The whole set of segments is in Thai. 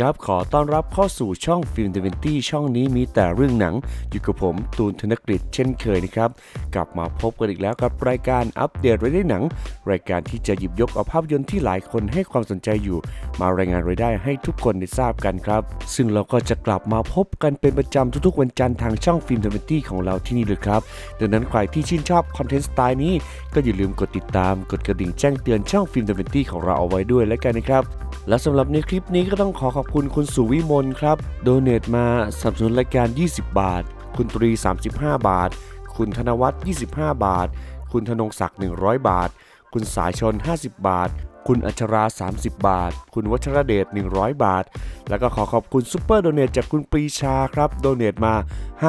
ครับ ขอต้อนรับเข้าสู่ช่องฟิล์มเดเวนตี้ช่องนี้มีแต่เรื่องหนัง อยู่กับผมตูนธนกฤษเช่นเคยนะครับ กลับมาพบกันอีกแล้วกับรายการอัปเดตรายได้หนัง รายการที่จะหยิบยกเอาภาพยนตร์ที่หลายคนให้ความสนใจอยู่ มารายงานรายได้ให้ทุกคนได้ทราบกันครับ ซึ่งเราก็จะกลับมาพบกันเป็นประจำทุกๆ วันจันทร์ทางช่องฟิล์มเดเวนตี้ของเราที่นี่เลยครับดังนั้นใครที่ชื่นชอบคอนเทนต์สไตล์นี้ก็อย่าลืมกดติดตามกดกระดิ่งแจ้งเตือนช่องฟิล์มเดเวนตี้ของเราเอาไว้ด้วยแล้วกันนะครับ และสำหรับในคลิปนี้ก็ต้องขอขอบคุณคุณสุวิมลครับ โดเนตมาสนับสนุนรายการ 20 บาท คุณตรี 35 บาท คุณธนวัฒน์25 บาท คุณธนงศักดิ์100 บาท คุณสายชน 50 บาท คุณอัชรา 30 บาท คุณวัชรเดช 100 บาท แล้วก็ขอขอบคุณซุปเปอร์โดเนตจากคุณปรีชาครับ โดเนตมา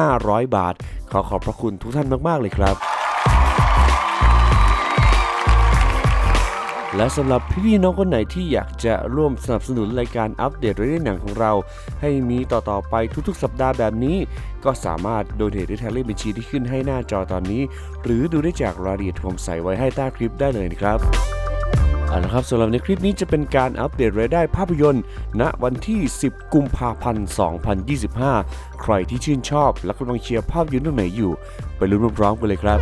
500 บาท ขอขอบพระคุณทุกท่านมาก ๆ เลยครับ และสำหรับพี่ๆน้องคนไหนที่อยากจะร่วมสนับสนุนรายการอัปเดตรายได้หนังของเรา ให้มีต่อๆไปทุกๆ สัปดาห์แบบนี้ ก็สามารถโดเนทได้ทางเลขบัญชีที่ขึ้นให้หน้าจอตอนนี้ หรือดูได้จากรายละเอียดที่ผมใส่ไว้ให้ใต้คลิปได้เลยนะครับเอาละครับสำหรับในคลิปนี้จะเป็นการอัปเดตรายได้ภาพยนตร์ณวันที่ 10 กุมภาพันธ์ 2025 ใครที่ชื่นชอบและกำลังเชียร์ภาพยนตร์เรื่องไหนอยู่ ไปลุ้นพร้อมกันเลยครับ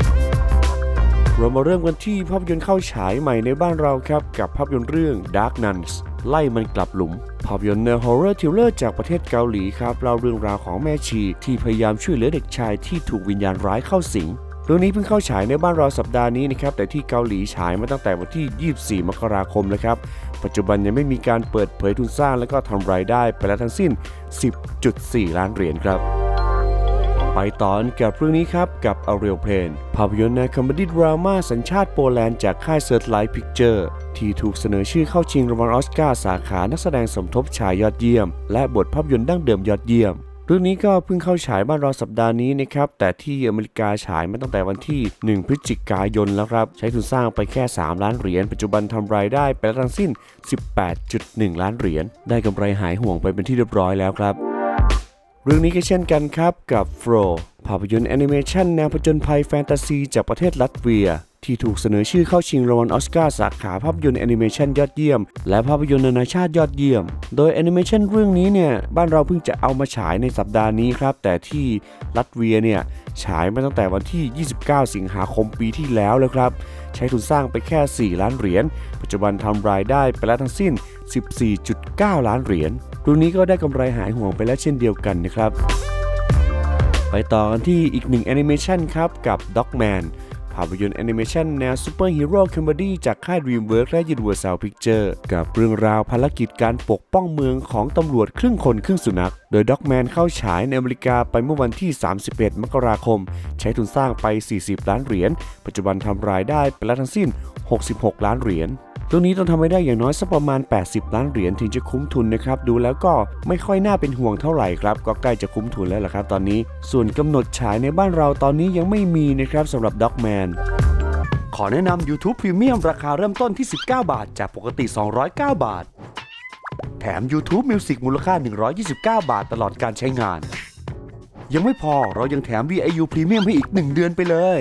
เรามาเริ่มกันที่ภาพยนตร์เข้าฉายใหม่ในบ้านเราครับ กับภาพยนตร์เรื่อง Dark Nuns ไล่มันกลับหลุม ภาพยนตร์แนว horror thriller จากประเทศเกาหลีครับเล่าเรื่องราวของแม่ชีที่พยายามช่วยเหลือเด็กชายที่ถูกวิญญาณร้ายเข้าสิงเรื่องนี้เพิ่งเข้าฉายในบ้านเราสัปดาห์นี้นะครับแต่ที่เกาหลีฉายมาตั้งแต่วันที่ 24 มกราคมแล้วครับปัจจุบันยังไม่มีการเปิดเผยทุนสร้างและก็ทำรายได้ไปแล้วทั้งสิ้น 10.4 ล้านเหรียญครับ ไปต่อกับเรื่องนี้ครับกับ A Real Pain ภาพยนตร์ในคอมเมดี้ดราม่าสัญชาติโปแลนด์จากค่าย Searchlight Picture ที่ถูกเสนอชื่อเข้าชิงรางวัลออสการ์สาขานักแสดงสมทบชายยอดเยี่ยม และบทภาพยนตร์ดั้งเดิมยอดเยี่ยม เรื่องนี้ก็เพิ่งเข้าฉายบ้านเราสัปดาห์นี้นะครับ แต่ที่อเมริกาฉายมาตั้งแต่วันที่ 1 พฤศจิกายนแล้วครับ ใช้ทุนสร้างไปแค่ 3 ล้านเหรียญ ปัจจุบันทำรายได้ไปแล้วทั้งสิ้น 18.1 ล้านเหรียญ ได้กำไรหายห่วงไปเป็นที่เรียบร้อยแล้วครับ เรื่องนี้ก็เช่นกันครับกับ Fro ภาพยนตร์แอนิเมชันแนวผจญภัยแฟนตาซีจากประเทศลัตเวีย ที่ถูกเสนอชื่อเข้าชิงรางวัลออสการ์สาขาภาพยนตร์แอนิเมชันยอดเยี่ยม และภาพยนตร์นานาชาติยอดเยี่ยม โดยแอนิเมชันเรื่องนี้เนี่ยบ้านเราเพิ่งจะเอามาฉายในสัปดาห์นี้ครับ แต่ที่ลัตเวียเนี่ยฉายมาตั้งแต่วันที่ 29 สิงหาคมปีที่แล้วแล้วครับ ใช้ทุนสร้างไปแค่ 4 ล้านเหรียญ ปัจจุบันทำรายได้ไปแล้วทั้งสิ้น 14.9 ล้านเหรียญ เรื่องนี้ก็ได้กำไรหายห่วงไปแล้วเช่นเดียวกันนะครับ ไปต่อกันที่อีกหนึ่งแอนิเมชันครับกับ Dogman ภาพยนตร์แอนิเมชันแนวซูเปอร์ฮีโร่คอมเมดี้จากค่าย DreamWorks และ Universal Pictures กับเรื่องราวภารกิจการปกป้องเมืองของตำรวจครึ่งคนครึ่งสุนัข โดย Dogman เข้าฉายในอเมริกาไปเมื่อวันที่ 31 มกราคม ใช้ทุนสร้างไป 40 ล้านเหรียญ ปัจจุบันทำรายได้ไปแล้วทั้งสิ้น 66 ล้านเหรียญเรื่องนี้ต้องทำให้ได้อย่างน้อยสักประมาณ 80 ล้านเหรียญถึงจะคุ้มทุนนะครับ ดูแล้วก็ไม่ค่อยน่าเป็นห่วงเท่าไหร่ครับ ก็ใกล้จะคุ้มทุนแล้วล่ะครับตอนนี้ ส่วนกำหนดฉายในบ้านเราตอนนี้ยังไม่มีนะครับสำหรับ Dogman ขอแนะนำ YouTube Premium ราคาเริ่มต้นที่ 19 บาท จากปกติ 209 บาท แถม YouTube Music มูลค่า 129 บาทตลอดการใช้งาน ยังไม่พอเรายังแถม VIU Premium ให้อีก 1 เดือนไปเลย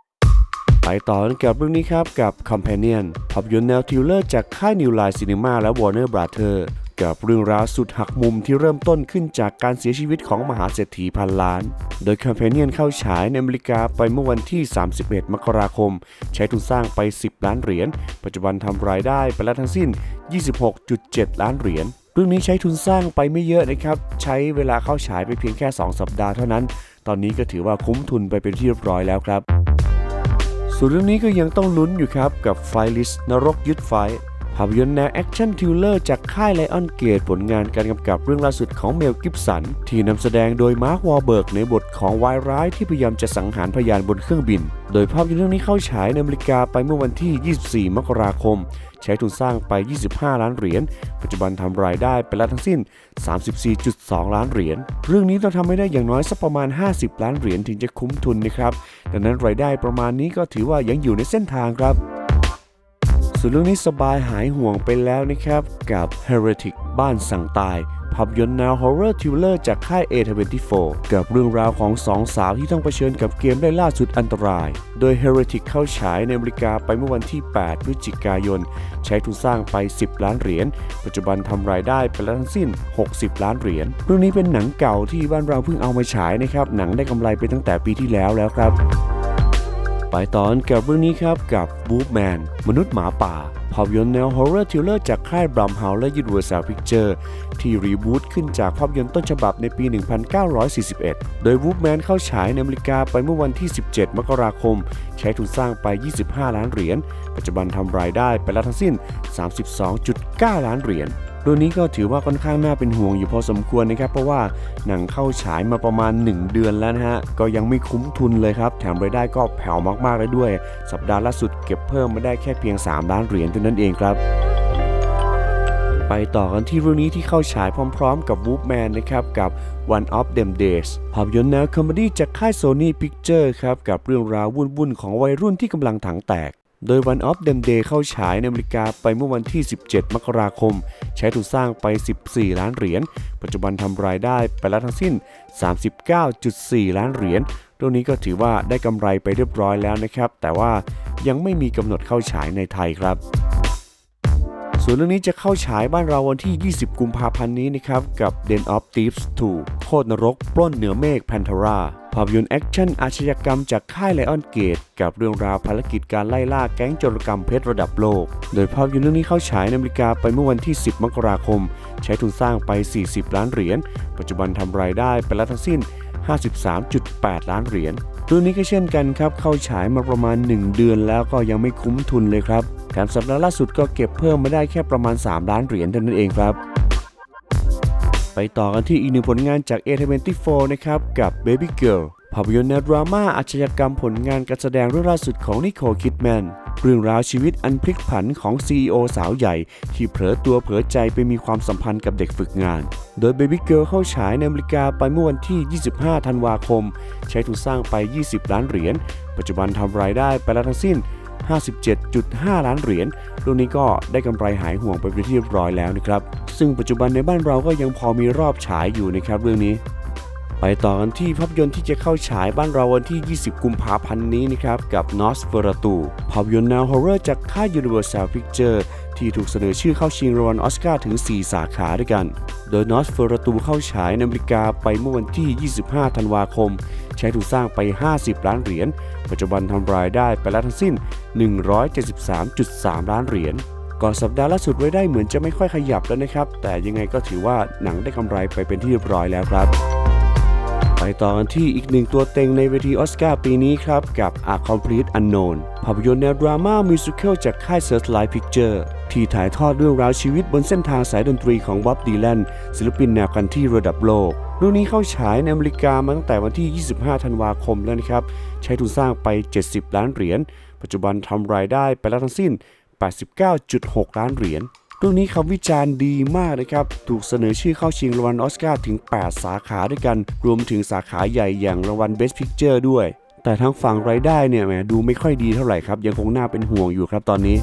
ไปต่อกันกับเรื่องนี้ครับกับ Companion ภาพยนตร์แนวทริลเลอร์จากค่าย New Line Cinema และ Warner Brothers กับเรื่องราวสุดหักมุมที่เริ่มต้นขึ้นจากการเสียชีวิตของมหาเศรษฐีพันล้าน โดย Companion เข้าฉายในอเมริกาไปเมื่อวันที่ 31 มกราคม ใช้ทุนสร้างไป 10 ล้านเหรียญ ปัจจุบันทำรายได้ไปแล้วทั้งสิ้น 26.7 ล้านเหรียญเรื่องนี้ใช้ทุนสร้างไปไม่เยอะนะครับ ใช้เวลาเข้าฉายไปเพียงแค่ 2 สัปดาห์เท่านั้น ตอนนี้ก็ถือว่าคุ้มทุนไปเป็นที่เรียบร้อยแล้วครับ ส่วนเรื่องนี้ก็ยังต้องลุ้นอยู่ครับกับไฟลิสนรกยึดไฟ ภาพยนตร์แนวแอคชั่นทิลเลอร์จากค่ายไลออนเกตผลงานการกำกับเรื่องล่าสุดของเมลกิฟสัน ที่นำแสดงโดยมาร์ควอเบิร์กในบทของวายร้ายที่พยายามจะสังหารพยานบนเครื่องบิน โดยภาพยนตร์เรื่องนี้เข้าฉายในอเมริกาไปเมื่อวันที่ 24 มกราคม ใช้ทุนสร้างไป 25 ล้านเหรียญ ปัจจุบันทำรายได้ไปแล้วทั้งสิ้น 34.2 ล้านเหรียญ เรื่องนี้ต้องทำให้ได้อย่างน้อยสักประมาณ 50 ล้านเหรียญถึงจะคุ้มทุนนะครับ ดังนั้นรายได้ประมาณนี้ก็ถือว่ายังอยู่ในเส้นทางครับ ส่วนเรื่องนี้สบายหายห่วงไปแล้วนะครับกับ Heretic บ้านสั่งตายภาพยนตร์แนว Horror Thriller จากค่าย A24 กับเรื่องราวของสองสาวที่ต้องเผชิญกับเกมได้ล่าสุดอันตราย โดย Heretic เข้าฉายในอเมริกาไปเมื่อวันที่ 8 พฤศจิกายน ใช้ทุนสร้างไป 10 ล้านเหรียญ ปัจจุบันทำรายได้ไปแล้วทั้งสิ้น 60 ล้านเหรียญ เรื่องนี้เป็นหนังเก่าที่บ้านเราเพิ่งเอามาฉายนะครับ หนังได้กำไรไปตั้งแต่ปีที่แล้วแล้วครับ ไปตอนกับเรื่องนี้ครับกับ b o o แมนมนุษย์หมาป่าภาพยนตร์แนว Horror Thriller จากค่ายบรัมเฮาและ Universal Pictures ที่รีบูตขึ้นจากภาพยนตร์ต้นฉบับในปี 1941 โดย b o o แมนเข้าฉายในอเมริกาไปเมื่อวันที่ 17 มกราคม ใช้ทุนสร้างไป 25 ล้านเหรียญ ปัจจุบันทำรายได้ไปแล้วทั้งสิ้น 32.9 ล้านเหรียญ เรื่องนี้ก็ถือว่าค่อนข้างน่าเป็นห่วงอยู่พอสมควรนะครับ เพราะว่าหนังเข้าฉายมาประมาณ 1 เดือนแล้วนะฮะ ก็ยังไม่คุ้มทุนเลยครับ แถมรายได้ก็แผ่วมากๆเลยด้วย สัปดาห์ล่าสุดเก็บเพิ่มมาได้แค่เพียง 3 ล้านเหรียญเท่านั้นเองครับไปต่อกันที่เรื่องนี้ที่เข้าฉายพร้อมๆกับ Wolfman นะครับกับ One of Them Days ภาพยนตร์แนวคอมเมดี้จากค่าย Sony Picture ครับกับเรื่องราววุ่นๆของวัยรุ่นที่กำลังถังแตก โดย One of Them Day เข้าฉายในอเมริกาไปเมื่อวันที่ 17 มกราคม ใช้ทุนสร้างไป 14 ล้านเหรียญ ปัจจุบันทำรายได้ไปแล้วทั้งสิ้น 39.4 ล้านเหรียญเรื่องนี้ก็ถือว่าได้กำไรไปเรียบร้อยแล้วนะครับ แต่ว่ายังไม่มีกำหนดเข้าฉายในไทยครับส่วนเรื่องนี้จะเข้าฉายบ้านเราวันที่ 20 กุมภาพันธ์นี้นะครับ กับ Den of Thieves 2 โคตรนรก ปล้นเหนือเมฆ p a n t e r a ภาพยนตร์แอคชั่นอาชญากรรมจากค่ายไลออนเกตกับเรื่องราวภารกิจการไล่ล่าแก๊งโจรกรรมเพชรระดับโลก โดยภาพยนตร์เรื่องนี้เข้าฉายในอเมริกาไปเมื่อวันที่ 10 มกราคม ใช้ทุนสร้างไป 40 ล้านเหรียญ ปัจจุบันทำรายได้ไปแล้วทั้งสิ้น 53.8 ล้านเหรียญตัวนี้ก็เช่นกันครับ เข้าฉายมาประมาณ 1 เดือนแล้วก็ยังไม่คุ้มทุนเลยครับแถมสัปดาห์ล่าสุดก็เก็บเพิ่มมาได้แค่ประมาณ 3 ล้านเหรียญเท่านั้นเองครับ ไปต่อกันที่อีกหนึ่งผลงานจาก A24 นะครับ กับ Baby Girl ภาพยนตร์แนวดราม่าอาชญากรรมผลงานการแสดงเรื่องล่าสุดของนิโคลคิดแมนเรื่องราวชีวิตอันพลิกผันของ CEO สาวใหญ่ ที่เผลอตัวเผลอใจไปมีความสัมพันธ์กับเด็กฝึกงาน โดย Baby Girl เข้าฉายในอเมริกาไปเมื่อวันที่ 25 ธันวาคม ใช้ทุนสร้างไป 20 ล้านเหรียญ ปัจจุบันทำรายได้ไปแล้วทั้งสิ้น 57.5 ล้านเหรียญรุ่นนี้ก็ได้กำไรหายห่วงไปเป็นที่เรียบร้อยแล้วนะครับ ซึ่งปัจจุบันในบ้านเราก็ยังพอมีรอบฉายอยู่นะครับเรื่องนี้ ไปต่อกันที่ภาพยนตร์ที่จะเข้าฉายบ้านเราวันที่ 20 กุมภาพันธ์นี้นะครับ กับ Nosferatu ภาพยนตร์แนวฮอร์เรอร์จากค่าย Universal Pictures ที่ถูกเสนอชื่อเข้าชิงรางวัลออสการ์ถึง 4 สาขาด้วยกัน โดย Nosferatu เข้าฉายในอเมริกาไปเมื่อวันที่ 25 ธันวาคม ใช้ทุนสร้างไป 50 ล้านเหรียญ ปัจจุบันทำรายได้ไปแล้วทั้งสิ้น 173.3 ล้านเหรียญ ก่อนสัปดาห์ล่าสุดไว้ได้เหมือนจะไม่ค่อยขยับแล้วนะครับ แต่ยังไงก็ถือว่าหนังได้กำไรไปเป็นที่เรียบร้อยแล้วครับ ไปต่อกันที่อีกหนึ่งตัวเต็งในเวทีออสการ์ปีนี้ครับ กับ A Complete Unknown ภาพยนตร์แนวดราม่ามิวสิควลจากค่าย Searchlight Picture ที่ถ่ายทอดเรื่องราวชีวิตบนเส้นทางสายดนตรีของบ๊อบดีแลนศิลปินแนวกันที่ระดับโลกเรื่องนี้เข้าฉายในอเมริกามาตั้งแต่วันที่ 25 ธันวาคมแล้วนะครับ ใช้ทุนสร้างไป 70 ล้านเหรียญ ปัจจุบันทำรายได้ไปแล้วทั้งสิ้น 89.6 ล้านเหรียญ เรื่องนี้คำวิจารณ์ดีมากนะครับ ถูกเสนอชื่อเข้าชิงรางวัลออสการ์ถึง 8 สาขาด้วยกัน รวมถึงสาขาใหญ่อย่างรางวัล Best Picture ด้วย แต่ทั้งฝั่งรายได้เนี่ยแหมดูไม่ค่อยดีเท่าไหร่ครับ ยังคงน่าเป็นห่วงอยู่ครับตอนนี้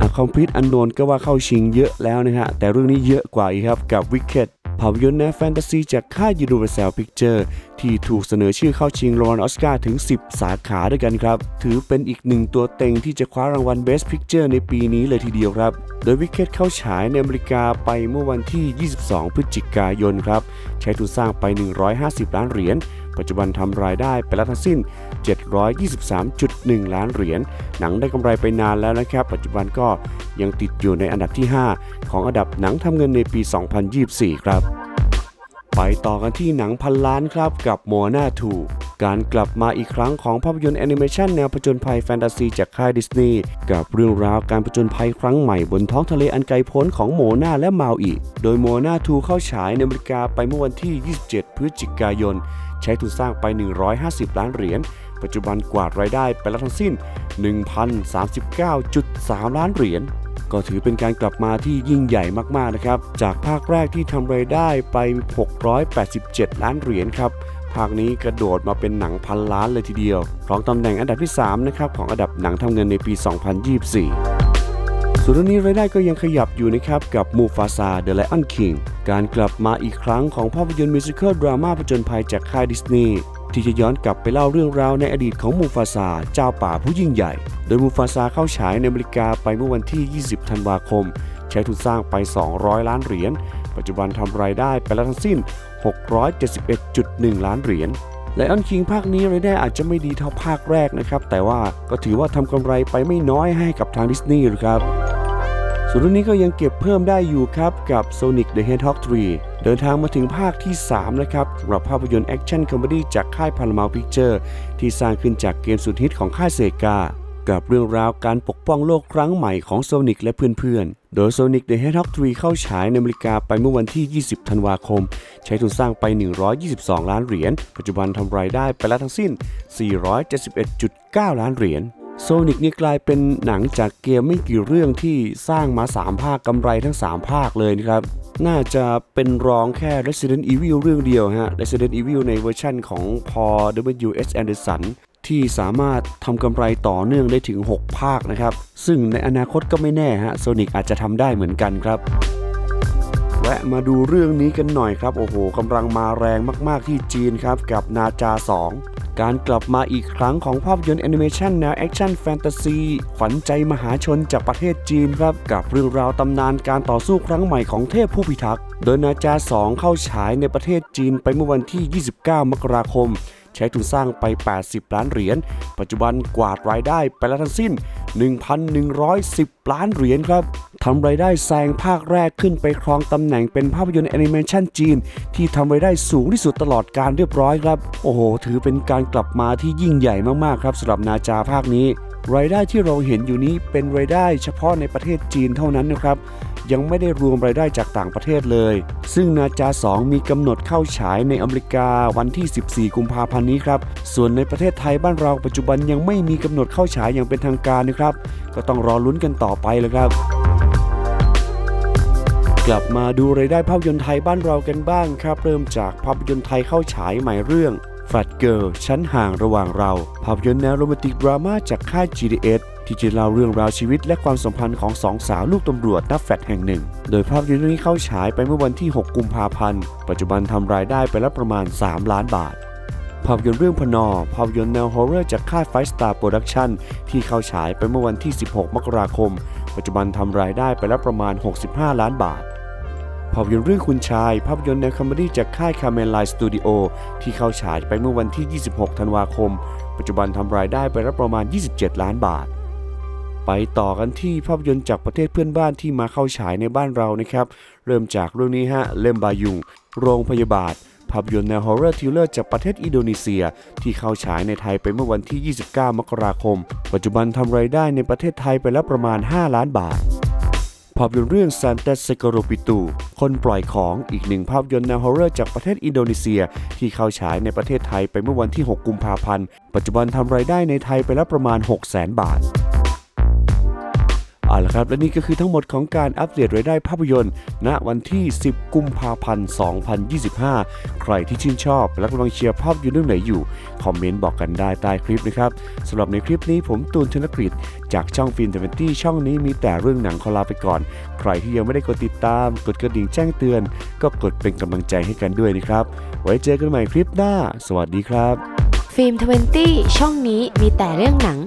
อะคอมพิวต์อันโดนก็ว่าเข้าชิงเยอะแล้วนะฮะ แต่เรื่องนี้เยอะกว่าอีกครับกับ Wicked ภาพยนตร์แนวแฟนตาซีจากค่าย Universal Picture ที่ถูกเสนอชื่อเข้าชิงรางวัลออสการ์ถึง 10 สาขาด้วยกันครับ ถือเป็นอีกหนึ่งตัวเต็งที่จะคว้ารางวัล Best Picture ในปีนี้เลยทีเดียวครับ โดย Wicked เข้าฉายในอเมริกาไปเมื่อวันที่ 22 พฤศจิกายนครับ ใช้ทุนสร้างไป 150 ล้านเหรียญ ปัจจุบันทำรายได้ไปแล้วทั้งสิ้น 723.1 ล้านเหรียญ หนังได้กำไรไปนานแล้วนะครับ ปัจจุบันก็ยังติดอยู่ในอันดับที่ 5 ของอันดับหนังทำเงินในปี 2024 ครับ ไปต่อกันที่หนังพันล้านครับกับ Moana 2การกลับมาอีกครั้งของภาพยนตร์แอนิเมชันแนวผจญภัยแฟนตาซีจากค่ายดิสนีย์กับเรื่องราวการผจญภัยครั้งใหม่บนท้องทะเลอันไกลโพ้นของโมนาและมาอีโดยโมนา2เข้าฉายในอเมริกาไปเมื่อวันที่ 27 พฤศจิกายน ใช้ทุนสร้างไป 150 ล้านเหรียญ ปัจจุบันกวาดรายได้ไปแล้วทั้งสิ้น 1,039.3 ล้านเหรียญก็ถือเป็นการกลับมาที่ยิ่งใหญ่มากๆนะครับ จากภาคแรกที่ทำรายได้ไป 687 ล้านเหรียญครับ ภาคนี้กระโดดมาเป็นหนังพันล้านเลยทีเดียวครองตำแหน่งอันดับที่ 3 นะครับ ของอันดับหนังทำเงินในปี 2024ส่วนเรื่องนี้รายได้ก็ยังขยับอยู่นะครับ กับมูฟาซา The Lion King การกลับมาอีกครั้งของภาพยนตร์มิวสิควลดราม่าผจญภัยจากค่ายดิสนีย์ ที่จะย้อนกลับไปเล่าเรื่องราวในอดีตของมูฟาซาเจ้าป่าผู้ยิ่งใหญ่ โดยมูฟาซาเข้าฉายในอเมริกาไปเมื่อวันที่ 20 ธันวาคม ใช้ทุนสร้างไป 200 ล้านเหรียญ ปัจจุบันทำรายได้ไปแล้วทั้งสิ้น 671.1 ล้านเหรียญไลออนคิงภาคนี้รายได้อาจจะไม่ดีเท่าภาคแรกนะครับ แต่ว่าก็ถือว่าทำกำไรไปไม่น้อยให้กับทางดิสนีย์ครับ ส่วนเรื่องนี้ก็ยังเก็บเพิ่มได้อยู่ครับกับ Sonic the Hedgehog 3 เดินทางมาถึงภาคที่ 3 นะครับสำหรับภาพยนตร์แอคชั่นคอมเมดี้จากค่าย Paramount Picture ที่สร้างขึ้นจากเกมสุดฮิตของค่ายเซกากับเรื่องราวการปกป้องโลกครั้งใหม่ของโซนิกและเพื่อนๆ โดย Sonic the Hedgehog 3 เข้าฉายในอเมริกาไปเมื่อวันที่ 20 ธันวาคม ใช้ทุนสร้างไป 122 ล้านเหรียญ ปัจจุบันทำรายได้ไปแล้วทั้งสิ้น 471.9 ล้านเหรียญโซนิกนี่กลายเป็นหนังจากเกมไม่กี่เรื่องที่สร้างมา 3 ภาคกำไรทั้ง 3 ภาคเลยนะครับ น่าจะเป็นรองแค่ Resident Evil เรื่องเดียวฮะ Resident Evil ในเวอร์ชั่นของพอ W.S. Anderson ที่สามารถทำกำไรต่อเนื่องได้ถึง 6 ภาคนะครับ ซึ่งในอนาคตก็ไม่แน่ฮะโซนิกอาจจะทำได้เหมือนกันครับแวะมาดูเรื่องนี้กันหน่อยครับ โอ้โหกำลังมาแรงมาก ๆ ที่จีนครับ กับนาจา 2 การกลับมาอีกครั้งของภาพยนตร์แอนิเมชันแนวแอคชั่นแฟนตาซีขวัญใจมหาชนจากประเทศจีนครับ กับเรื่องราวตำนานการต่อสู้ครั้งใหม่ของเทพผู้พิทักษ์ โดยนาจา 2 เข้าฉายในประเทศจีนไปเมื่อวันที่ 29 มกราคม ใช้ทุนสร้างไป 80 ล้านเหรียญ ปัจจุบันกวาดรายได้ไปแล้วทั้งสิ้น 1,110 ล้านเหรียญครับ ทำรายได้แซงภาคแรกขึ้นไปครองตำแหน่งเป็นภาพยนตร์แอนิเมชันจีน ที่ทำรายได้สูงที่สุดตลอดการเรียบร้อยครับ โอ้โห ถือเป็นการกลับมาที่ยิ่งใหญ่มากๆครับสำหรับนาจาภาคนี้ รายได้ที่เราเห็นอยู่นี้เป็นรายได้เฉพาะในประเทศจีนเท่านั้นนะครับยังไม่ได้รวมรายได้จากต่างประเทศเลย ซึ่งนาจา 2 มีกำหนดเข้าฉายในอเมริกาวันที่ 14 กุมภาพันธ์นี้ครับ ส่วนในประเทศไทยบ้านเราปัจจุบันยังไม่มีกำหนดเข้าฉายอย่างเป็นทางการนะครับ ก็ต้องรอลุ้นกันต่อไปเลยครับ กลับมาดูรายได้ภาพยนตร์ไทยบ้านเรากันบ้างครับ เริ่มจากภาพยนตร์ไทยเข้าฉายใหม่เรื่อง f a t Girl ชั้นห่างระหว่างเรา ภาพยนตร์แนวโรแมนติกดราม่าจากค่าย GDS ที่จะเล่าเรื่องราวชีวิตและความสัมพันธ์ของสองสาวลูกตำรวจนับแฟดแห่งหนึ่ง โดยภาพยนตร์เรื่องนี้เข้าฉายไปเมื่อวันที่ 6 กุมภาพันธ์ ปัจจุบันทำรายได้ไปแล้วประมาณ 3 ล้านบาท ภาพยนตร์เรื่องพนอ ภาพยนตร์แนวฮอร์เรอร์จากค่าย Five Star Production ที่เข้าฉายไปเมื่อวันที่ 16 มกราคม ปัจจุบันทำรายได้ไปแล้วประมาณ 65 ล้านบาท ภาพยนตร์เรื่องคุณชาย ภาพยนตร์แนวคอมเมดี้จากค่ายคาเมลไลสตูดิโอที่เข้าฉายไปเมื่อวันที่ 26 ธันวาคม ปัจจุบันทำรายได้ไปแล้วประมาณ 27 ล้านบาท ไปต่อกันที่ภาพยนตร์จากประเทศเพื่อนบ้านที่มาเข้าฉายในบ้านเรานะครับ เริ่มจากเรื่องนี้ฮะ เล่มบายุง โรงพยาบาลภาพยนตร์แนวฮอร์เรอร์ทิลเลอร์จากประเทศอินโดนีเซีย ที่เข้าฉายในไทยไปเมื่อวันที่ 29 มกราคม ปัจจุบันทำรายได้ในประเทศไทยไปแล้วประมาณ 5 ล้านบาท ภาพยนตร์เรื่อง Santa s e k o r o p i t u คนปล่อยของอีกหนึ่งภาพยนตร์แนวฮอร์เรอร์จากประเทศอินโดนีเซีย ที่เข้าฉายในประเทศไทยไปเมื่อวันที่ 6 กุมภาพันธ์ ปัจจุบันทำรายได้ในไทยไปแล้วประมาณ 6 0 0 0 0 0 บาท เอาละครับ และนี่ก็คือทั้งหมดของการอัปเดตรายได้ภาพยนตร์ ณวันที่ 10 กุมภาพันธ์ 2025 ใครที่ชื่นชอบ และกำลังเชียร์ภาพยนตร์เรื่องไหนอยู่ คอมเมนต์บอกกันได้ใต้คลิปนะครับสำหรับในคลิปนี้ผมตูนธนกฤษจากช่องฟินเทเวนตี้ช่องนี้มีแต่เรื่องหนังขอลาไปก่อน ใครที่ยังไม่ได้กดติดตาม กดกระดิ่งแจ้งเตือน ก็กดเป็นกำลังใจให้กันด้วยนะครับ ไว้เจอกันใหม่คลิปหน้า สวัสดีครับ ฟิล์มทเวนตี้ช่องนี้มีแต่เรื่องหนัง